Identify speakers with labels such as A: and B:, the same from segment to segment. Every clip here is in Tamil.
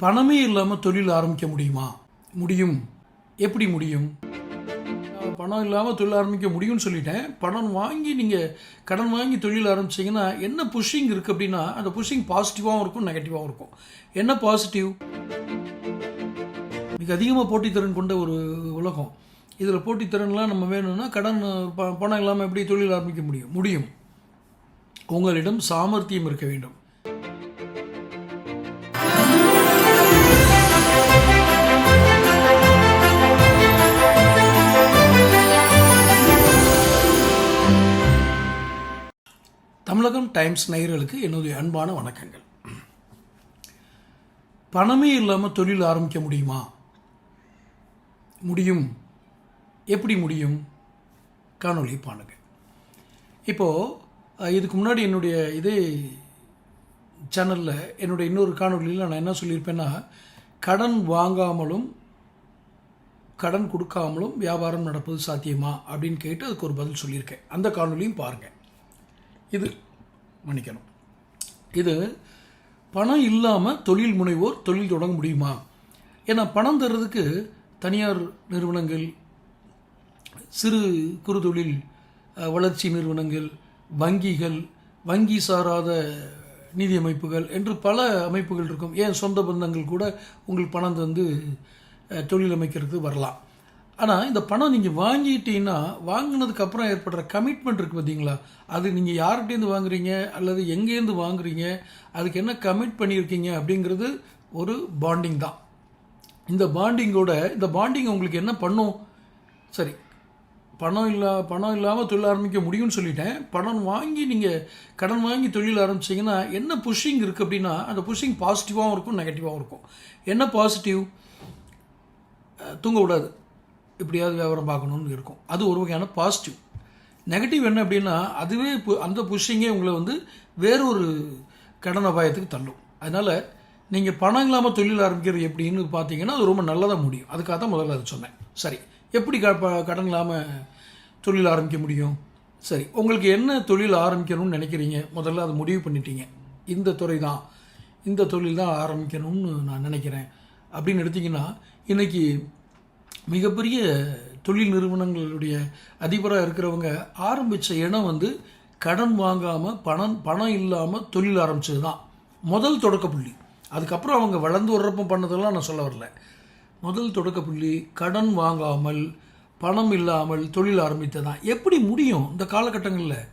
A: பணமே இல்லாமல் தொழில் ஆரம்பிக்க முடியுமா? முடியும். எப்படி முடியும்? பணம் இல்லாமல் தொழில் ஆரம்பிக்க முடியும்னு சொல்லிட்டேன். பணம் வாங்கி நீங்கள் கடன் வாங்கி தொழில் ஆரம்பிச்சீங்கன்னா என்ன புஷிங் இருக்குது அப்படின்னா அந்த புஷிங் பாசிட்டிவாகவும் இருக்கும் நெகட்டிவாகவும் இருக்கும். என்ன பாசிட்டிவ் மிக அதிகமாக போட்டித்திறன் கொண்ட ஒரு உலகம். இதில் போட்டித்திறன்லாம் நம்ம வேணும்னா கடன் ப- பணம் இல்லாமல் எப்படி தொழில் ஆரம்பிக்க முடியும்? முடியும். உங்களிடம் சாமர்த்தியம் இருக்க வேண்டும். தமிழகம் டைம்ஸ் நேயர்களுக்கு என்னுடைய அன்பான வணக்கங்கள். பணமே இல்லாமல் தொழில் ஆரம்பிக்க முடியுமா? முடியும். எப்படி முடியும்? காணொலி பாருங்க. இப்போது இதுக்கு முன்னாடி என்னுடைய இதே சேனலில் என்னுடைய இன்னொரு காணொலியில் நான் என்ன சொல்லியிருப்பேன்னா கடன் வாங்காமலும் கடன் கொடுக்காமலும் வியாபாரம் நடப்பது சாத்தியமா? அப்படின்னு கேட்டு அதுக்கு ஒரு பதில் சொல்லியிருக்கேன். அந்த காணொலியும் பாருங்கள் இது மன்னிக்கணும். இது பணம் இல்லாமல் தொழில் முனைவோர் தொழில் தொடங்க முடியுமா? ஏன்னா பணம் தர்றதுக்கு தனியார் நிறுவனங்கள் சிறு குறு தொழில் வளர்ச்சி நிறுவனங்கள் வங்கிகள் வங்கி சாராத நிதி அமைப்புகள் என்று பல அமைப்புகள் இருக்கும். ஏன் சொந்த பந்தங்கள் கூட உங்களுக்கு பணம் தந்து தொழில் அமைக்கிறதுக்கு வரலாம். ஆனால் இந்த பணம் நீங்கள் வாங்கிட்டீங்கன்னா வாங்கினதுக்கு அப்புறம் ஏற்படுற கமிட்மெண்ட் இருக்குது பார்த்தீங்களா அது நீங்கள் யார்கிட்டேருந்து வாங்குறீங்க? அல்லது எங்கேருந்து வாங்குறீங்க? அதுக்கு என்ன கமிட் பண்ணியிருக்கீங்க? அப்படிங்கிறது ஒரு பாண்டிங் தான். இந்த பாண்டிங்கோட இந்த பாண்டிங் உங்களுக்கு என்ன பண்ணும்? சரி பணம் இல்லா பணம் இல்லாமல் தொழில் ஆரம்பிக்க முடியும்னு சொல்லிட்டேன். பணம் வாங்கி நீங்கள் கடன் வாங்கி தொழில் ஆரம்பிச்சீங்கன்னா என்ன புஷிங் இருக்குது அப்படின்னா அந்த புஷிங் பாசிட்டிவாகவும் இருக்கும் நெகட்டிவாகவும் இருக்கும். என்ன பாசிட்டிவ் தூங்க விடாது. எப்படியாவது வியாபாரம் பார்க்கணுன்னு இருக்கும். அது ஒரு வகையான பாசிட்டிவ் நெகட்டிவ் என்ன அப்படின்னா அதுவே பு- அந்த புஷிங்கே உங்களை வந்து வேறொரு கடன் அபாயத்துக்கு தள்ளும். அதனால் நீங்கள் பணம் இல்லாமல் தொழில் ஆரம்பிக்கிறது எப்படின்னு பார்த்தீங்கன்னா அது ரொம்ப நல்லதாக முடியும். அதுக்காக தான் முதல்ல அதை சொன்னேன். சரி. எப்படி க ப- கடன் இல்லாமல் தொழில் ஆரம்பிக்க முடியும்? சரி. உங்களுக்கு என்ன தொழில் ஆரம்பிக்கணும்னு நினைக்கிறீங்க? முதல்ல அதை முடிவு பண்ணிட்டீங்க. இந்த துறை தான் இந்த தொழில் தான் ஆரம்பிக்கணும்னு நான் நினைக்கிறேன். அப்படின்னு எடுத்திங்கன்னா இன்றைக்கி மிகப்பெரிய தொழில் நிறுவனங்களுடைய அதிபராக இருக்கிறவங்க ஆரம்பித்த இடம் வந்து கடன் வாங்காமல் பணம் பணம் இல்லாமல் தொழில் ஆரம்பித்தது தான் முதல் தொடக்க புள்ளி. அதுக்கப்புறம் அவங்க வளர்ந்து வர்றப்ப பண்ணதெல்லாம் நான் சொல்ல வரல. முதல் தொடக்க புள்ளி கடன் வாங்காமல் பணம் இல்லாமல் தொழில் ஆரம்பித்தது தான் எப்படி முடியும் இந்த காலகட்டங்களில்?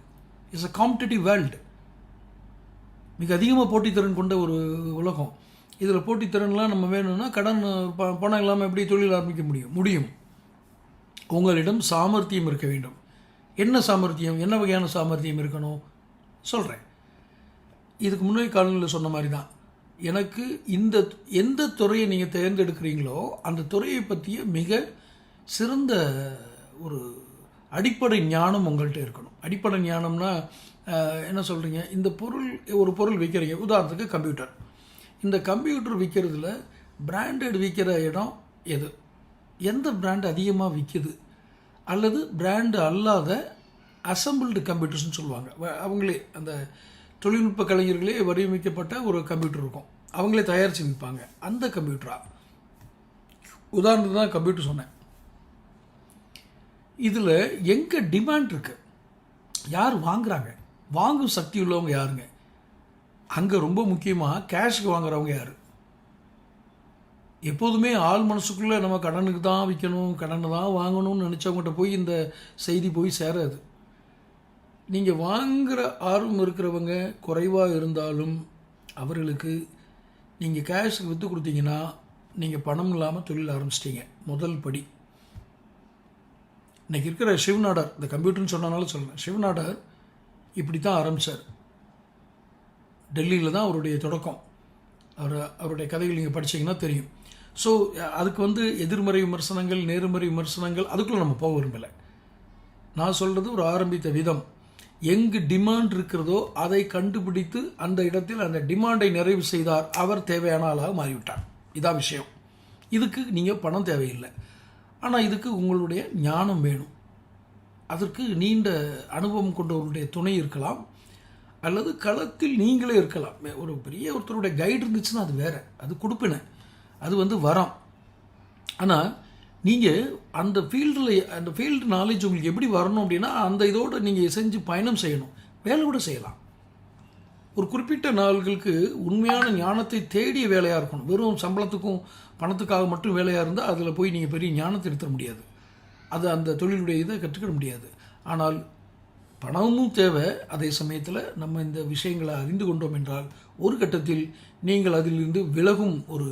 A: இட்ஸ் அ காம்படிட்டிவ் வேர்ல்டு மிக அதிகமாக போட்டித்திறன் கொண்ட ஒரு உலகம். இதில் போட்டித்திறன்லாம் நம்ம வேணும்னா கடன் ப- பணம் இல்லாமல் எப்படி தொழில் ஆரம்பிக்க முடியும்? முடியும். உங்களிடம் சாமர்த்தியம் இருக்க வேண்டும். என்ன சாமர்த்தியம்? என்ன வகையான சாமர்த்தியம் இருக்கணும்? சொல்கிறேன் இதுக்கு முன்னாடி காலங்களில் சொன்ன மாதிரி தான் எனக்கு இந்த எந்த துறையை நீங்கள் தேர்ந்தெடுக்கிறீங்களோ அந்த துறையை பற்றிய மிக சிறந்த ஒரு அடிப்படை ஞானம் உங்கள்கிட்ட இருக்கணும். அடிப்படை ஞானம்னா என்ன சொல்கிறீங்க இந்த பொருள் ஒரு பொருள் விற்கிறீங்க உதாரணத்துக்கு கம்ப்யூட்டர். இந்த கம்ப்யூட்டர் விற்கிறதுல பிராண்டட் விற்கிற இடம் எது? எந்த பிராண்ட் அதிகமாக விற்கிது அல்லது பிராண்டு அல்லாத அசம்பிள்டு கம்ப்யூட்டர்ஸ்னு சொல்லுவாங்க. வ- அவங்களே அந்த தொழில்நுட்ப கலைஞர்களே வடிவமைக்கப்பட்ட ஒரு கம்ப்யூட்டர் இருக்கும். அவங்களே தயாரித்து விற்பாங்க. அந்த கம்ப்யூட்டரா உதாரணத்துக்கு தான் கம்ப்யூட்டர் சொன்னேன். இதில் எங்கே டிமாண்ட் இருக்குது யார் வாங்குறாங்க? வாங்கும் சக்தி உள்ளவங்க யாருங்க? அங்கே ரொம்ப முக்கியமாக கேஷுக்கு வாங்குறவங்க யார்? எப்போதுமே ஆள் மனசுக்குள்ளே நம்ம கடனுக்கு தான் விற்கணும் கடனை தான் வாங்கணும்னு நினச்சவங்ககிட்ட போய் இந்த செய்தி போய் சேராது. நீங்கள் வாங்குகிற ஆர்வம் இருக்கிறவங்க குறைவாக இருந்தாலும் அவர்களுக்கு நீங்கள் கேஷுக்கு விற்று கொடுத்தீங்கன்னா நீங்கள் பணம் இல்லாமல் தொழில் ஆரம்பிச்சிட்டிங்க. முதல் படி. இன்றைக்கி இருக்கிற சிவநாடர் இந்த கம்ப்யூட்டர்னு சொன்னனால சொல்கிறேன் சிவநாடர் இப்படி தான் ஆரம்பித்தார் டெல்லியில் தான் அவருடைய தொடக்கம். அவர் அவருடைய கதைகள் நீங்கள் படிச்சீங்கன்னா தெரியும். ஸோ அதுக்கு வந்து எதிர்மறை விமர்சனங்கள் நேர்மறை விமர்சனங்கள் அதுக்குள்ளே நம்ம போக விரும்பலை. நான் சொல்கிறது ஒரு ஆரம்பித்த விதம். எங்கு டிமாண்ட் இருக்கிறதோ அதை கண்டுபிடித்து அந்த இடத்தில் அந்த டிமாண்டை நிறைவு செய்தார். அவர் தேவையான ஆளாக மாறிவிட்டார். இதான் விஷயம். இதுக்கு நீங்கள் பணம் தேவையில்லை. ஆனால் இதுக்கு உங்களுடைய ஞானம் வேணும். அதற்கு நீண்ட அனுபவம் கொண்டவருடைய துணை இருக்கலாம். அல்லது களத்தில் நீங்களே இருக்கலாம். ஒரு பெரிய ஒருத்தருடைய கைடு இருந்துச்சுன்னா அது வேற. அது கொடுப்பின. அது வந்து வரம். ஆனால் நீங்கள் அந்த ஃபீல்டில் அந்த ஃபீல்டு நாலேஜ் உங்களுக்கு எப்படி வரணும் அப்படின்னா அந்த இதோடு நீங்கள் செஞ்சு பயணம் செய்யணும். வேலை கூட செய்யலாம். ஒரு குறிப்பிட்ட நாள்களுக்கு உண்மையான ஞானத்தை தேடிய வேலையாக இருக்கணும். வெறும் சம்பளத்துக்கும் பணத்துக்காக மட்டும் வேலையாக இருந்தால் அதில் போய் நீங்கள் பெரிய ஞானத்தை எடுத்துட முடியாது. அது அந்த தொழிலுடைய இதை கற்றுக்கிட முடியாது. ஆனால் பணமும் தேவை. அதே சமயத்தில் நம்ம இந்த விஷயங்களை அறிந்து கொண்டோம் என்றால் ஒரு கட்டத்தில் நீங்கள் அதிலிருந்து விலகும் ஒரு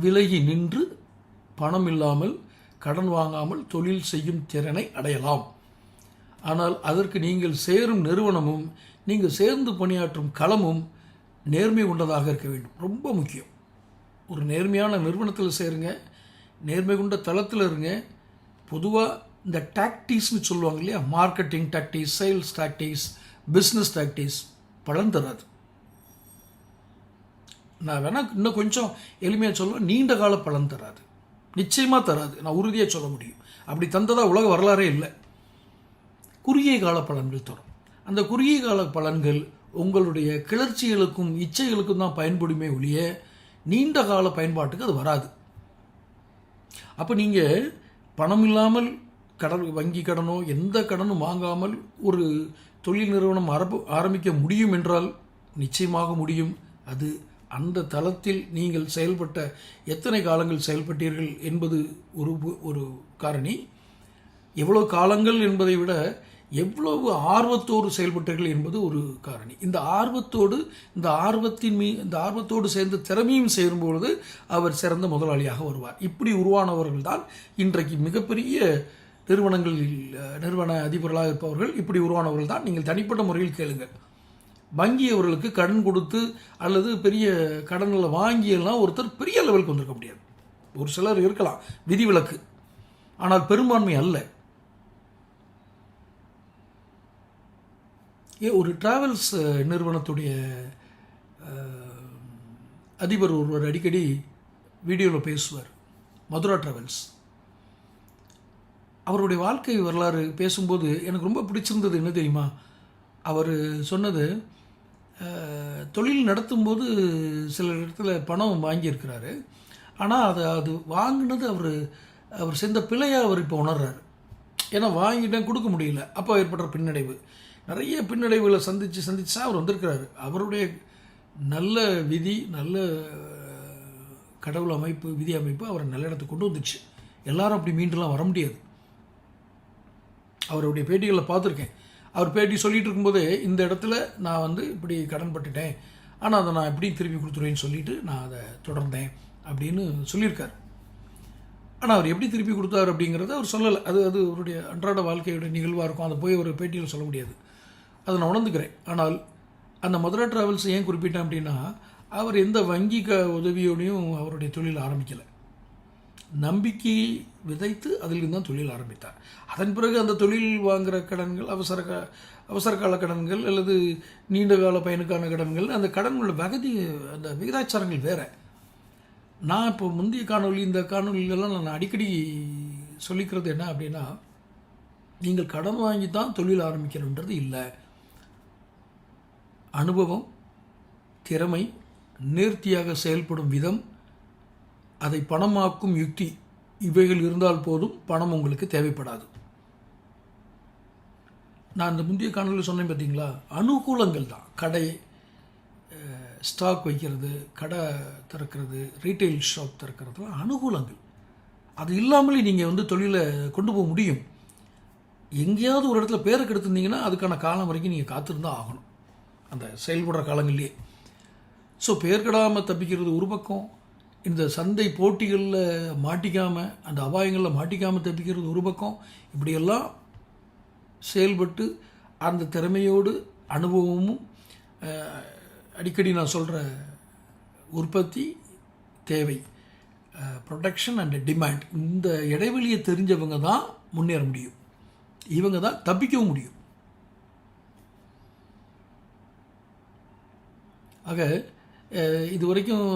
A: விலகி நின்று பணம் இல்லாமல் கடன் வாங்காமல் தொழில் செய்யும் திறனை அடையலாம். ஆனால் அதற்கு நீங்கள் சேரும் நிறுவனமும் நீங்கள் சேர்ந்து பணியாற்றும் களமும் நேர்மை கொண்டதாக இருக்க வேண்டும். ரொம்ப முக்கியம். ஒரு நேர்மையான நிறுவனத்தில் சேருங்க. நேர்மை கொண்ட தளத்தில் இருங்க. பொதுவாக இந்த டாக்டிஸ்னு சொல்லுவாங்க இல்லையா? Marketing tactics sales tactics business tactics பலன் தராது நான் வேணால் இன்னும் கொஞ்சம் எளிமையாக சொல்லுவேன். நீண்ட கால பலன் தராது நிச்சயமாக தராது. நான் உறுதியாக சொல்ல முடியும். அப்படி தந்ததாக உலக வரலாறே இல்லை. குறுகிய கால பலன்கள் தரும். அந்த குறுகிய கால பலன்கள் உங்களுடைய கிளர்ச்சிகளுக்கும் இச்சைகளுக்கும் தான் பயன்படுமே ஒழிய நீண்ட கால பயன்பாட்டுக்கு அது வராது. அப்போ நீங்கள் பணம் இல்லாமல் கடன் வங்கி கடனோ எந்த கடனும் வாங்காமல் ஒரு தொழில் நிறுவனம் ஆரம்ப ஆரம்பிக்க முடியும் என்றால் நிச்சயமாக முடியும். அது அந்த தளத்தில் நீங்கள் செயல்பட்ட எத்தனை காலங்கள் செயல்பட்டீர்கள் என்பது ஒரு ஒரு காரணி. எவ்வளோ காலங்கள் என்பதை விட எவ்வளவு ஆர்வத்தோடு செயல்பட்டீர்கள் என்பது ஒரு காரணி. இந்த ஆர்வத்தோடு இந்த ஆர்வத்தின் மீ இந்த ஆர்வத்தோடு சேர்ந்து திறமையும் சேரும் பொழுது அவர் சிறந்த முதலாளியாக வருவார். இப்படி உருவானவர்கள் தான் இன்றைக்கு மிகப்பெரிய நிறுவனங்களில் நிறுவன அதிபர்களாக இருப்பவர்கள் இப்படி உருவானவர்கள் தான். நீங்கள் தனிப்பட்ட முறையில் கேளுங்கள். வங்கி அவர்களுக்கு கடன் கொடுத்து அல்லது பெரிய கடன்களை வாங்கியெல்லாம் ஒருத்தர் பெரிய லெவலுக்கு வந்திருக்க முடியாது. ஒரு சிலர் இருக்கலாம் விதிவிலக்கு ஆனால் பெரும்பான்மை அல்ல. ஏ ஒரு டிராவல்ஸ் நிறுவனத்துடைய அதிபர் ஒருவர் அடிக்கடி வீடியோவில் பேசுவார். மதுரா டிராவல்ஸ். அவருடைய வாழ்க்கை வரலாறு பேசும்போது எனக்கு ரொம்ப பிடிச்சிருந்தது என்ன தெரியுமா? அவர் சொன்னது தொழில் நடத்தும்போது சில இடத்துல பணம் வாங்கியிருக்கிறாரு. ஆனால் அதை அது வாங்கினது அவர் அவர் செஞ்ச பிழையாக அவர் இப்போ உணர்றாரு. ஏன்னா வாங்கிட்டேன் கொடுக்க முடியல. அப்போ ஏற்படுற பின்னடைவு. நிறைய பின்னடைவுகளை சந்தித்து சந்தித்து தான் அவர் வந்திருக்கிறாரு. அவருடைய நல்ல விதி நல்ல கடவுள் அமைப்பு விதி அமைப்பு அவரை நல்ல இடத்துக்கு கொண்டு வந்துச்சு. எல்லாரும் அப்படி மீண்டுலாம் வர முடியாது. அவருடைய பேட்டிகளில் பார்த்துருக்கேன். அவர் பேட்டி சொல்லிட்டு இருக்கும்போதே இந்த இடத்துல நான் வந்து இப்படி கடன் பட்டுட்டேன். ஆனால் அதை நான் எப்படி திருப்பி கொடுத்துருவேன்னு சொல்லிட்டு நான் அதை தொடர்ந்தேன் அப்படின்னு சொல்லியிருக்கார். ஆனால் அவர் எப்படி திருப்பி கொடுத்தார் அப்படிங்கிறத அவர் சொல்லலை. அது அது அவருடைய அன்றாட வாழ்க்கையுடைய நிகழ்வாக இருக்கும். அதை போய் ஒரு பேட்டியில் சொல்ல முடியாது. அதை நான் உணர்ந்துக்கிறேன். ஆனால் அந்த மதுரா டிராவல்ஸ் ஏன் குறிப்பிட்டேன் அப்படின்னா அவர் எந்த வங்கி க உதவியோடையும் அவருடைய தொழில் ஆரம்பிக்கலை. நம்பிக்கை விதைத்து அதிலிருந்து தான் தொழில் ஆரம்பித்தார். அதன் பிறகு அந்த தொழில் வாங்குகிற கடன்கள் அவசர அவசர கால கடன்கள் அல்லது நீண்ட கால பயனுக்கான கடன்கள் அந்த கடன்களோட வகதி அந்த விகிதாச்சாரங்கள் வேறு. நான் இப்போ முந்தைய காணொளி இந்த காணொலிகளெல்லாம் நான் அடிக்கடி சொல்லிக்கிறது என்ன அப்படின்னா நீங்கள் கடன் வாங்கி தான் தொழில் ஆரம்பிக்கணுன்றது இல்லை. அனுபவம் திறமை நேர்த்தியாக செயல்படும் விதம் அதை பணமாக்கும் யுக்தி இவைகள் இருந்தால் போதும் பணம் உங்களுக்கு தேவைப்படாது. நான் இந்த முந்தைய காணொலியில் சொன்னேன் பார்த்தீங்களா அனுகூலங்கள் தான். கடை ஸ்டாக் வைக்கிறது கடை திறக்கிறது ரீட்டைல் ஷாப் திறக்கிறதுலாம் அனுகூலங்கள். அது இல்லாமலே நீங்கள் வந்து தொழிலை கொண்டு போக முடியும். எங்கேயாவது ஒரு இடத்துல பேரை கெடுத்திருந்தீங்கன்னா அதுக்கான காலம் வரைக்கும் நீங்கள் காத்திருந்தா ஆகணும். அந்த செயல்படுற காலங்கள்லேயே. ஸோ பேர் கெடாமல் தப்பிக்கிறது ஒரு பக்கம். இந்த சந்தை போட்டிகளில் மாட்டிக்காமல் அந்த அபாயங்களில் மாட்டிக்காமல் தப்பிக்கிறது ஒரு பக்கம். இப்படியெல்லாம் செயல்பட்டு அந்த திறமையோடு அனுபவமும் அடிக்கடி நான் சொல்கிற உற்பத்தி தேவை. ப்ரொடக்ஷன் அண்ட் டிமாண்ட் இந்த இடைவெளியை தெரிஞ்சவங்க தான் முன்னேற முடியும். இவங்க தான் தப்பிக்கவும் முடியும். ஆக இது வரைக்கும்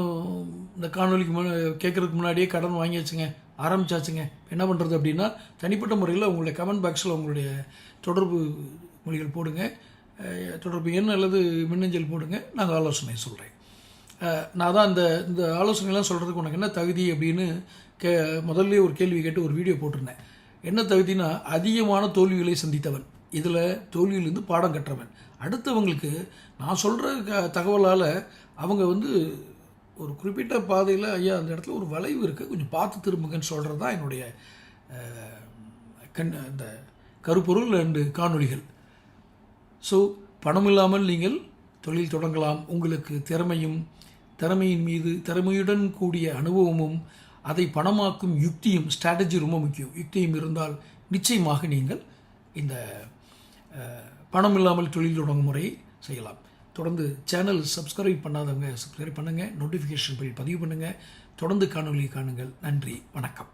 A: இந்த காணொலிக்கு முன்ன கேட்குறதுக்கு முன்னாடியே கடன் வாங்கியாச்சுங்க ஆரம்பிச்சாச்சுங்க. என்ன பண்ணுறது அப்படின்னா தனிப்பட்ட முறையில் உங்களுடைய கமெண்ட் பாக்ஸில் உங்களுடைய தொடர்பு மொழிகள் போடுங்க. தொடர்பு எண் அல்லது மின்னஞ்சல் போடுங்க. நாங்கள் ஆலோசனை சொல்கிறேன் நான் தான் இந்த இந்த ஆலோசனைலாம் சொல்கிறதுக்கு உனக்கு என்ன தகுதி அப்படின்னு கே முதல்ல ஒரு கேள்வி கேட்டு ஒரு வீடியோ போட்டிருந்தேன். என்ன தகுதினா அதிகமான தோல்விகளை சந்தித்தவன். இதில் தோல்வியிலேருந்து பாடம் கற்றவன். அடுத்தவங்களுக்கு நான் சொல்கிற க தகவலால் அவங்க வந்து ஒரு குறிப்பிட்ட பாதையில் ஐயா அந்த இடத்துல ஒரு வளைவு இருக்குது கொஞ்சம் பார்த்து திரும்புங்கன்னு சொல்கிறது தான் என்னுடைய கண் இந்த கருப்பொருள் அண்டு காணொளிகள். ஸோ பணம் இல்லாமல் நீங்கள் தொழில் தொடங்கலாம். உங்களுக்கு திறமையும் திறமையின் மீது திறமையுடன் கூடிய அனுபவமும் அதை பணமாக்கும் யுக்தியும் ஸ்ட்ராட்டஜி ரொம்ப முக்கியம். யுக்தியும் இருந்தால் நிச்சயமாக நீங்கள் இந்த பணம் இல்லாமல் தொழில் தொடங்கும் முறையை செய்யலாம். தொடர்ந்து சேனல் சப்ஸ்கிரைப் பண்ணாதவங்க சப்ஸ்கிரைப் பண்ணுங்கள் நோட்டிஃபிகேஷன் படி பதிவு பண்ணுங்கள் தொடர்ந்து காணொலி காணுங்கள். நன்றி வணக்கம்.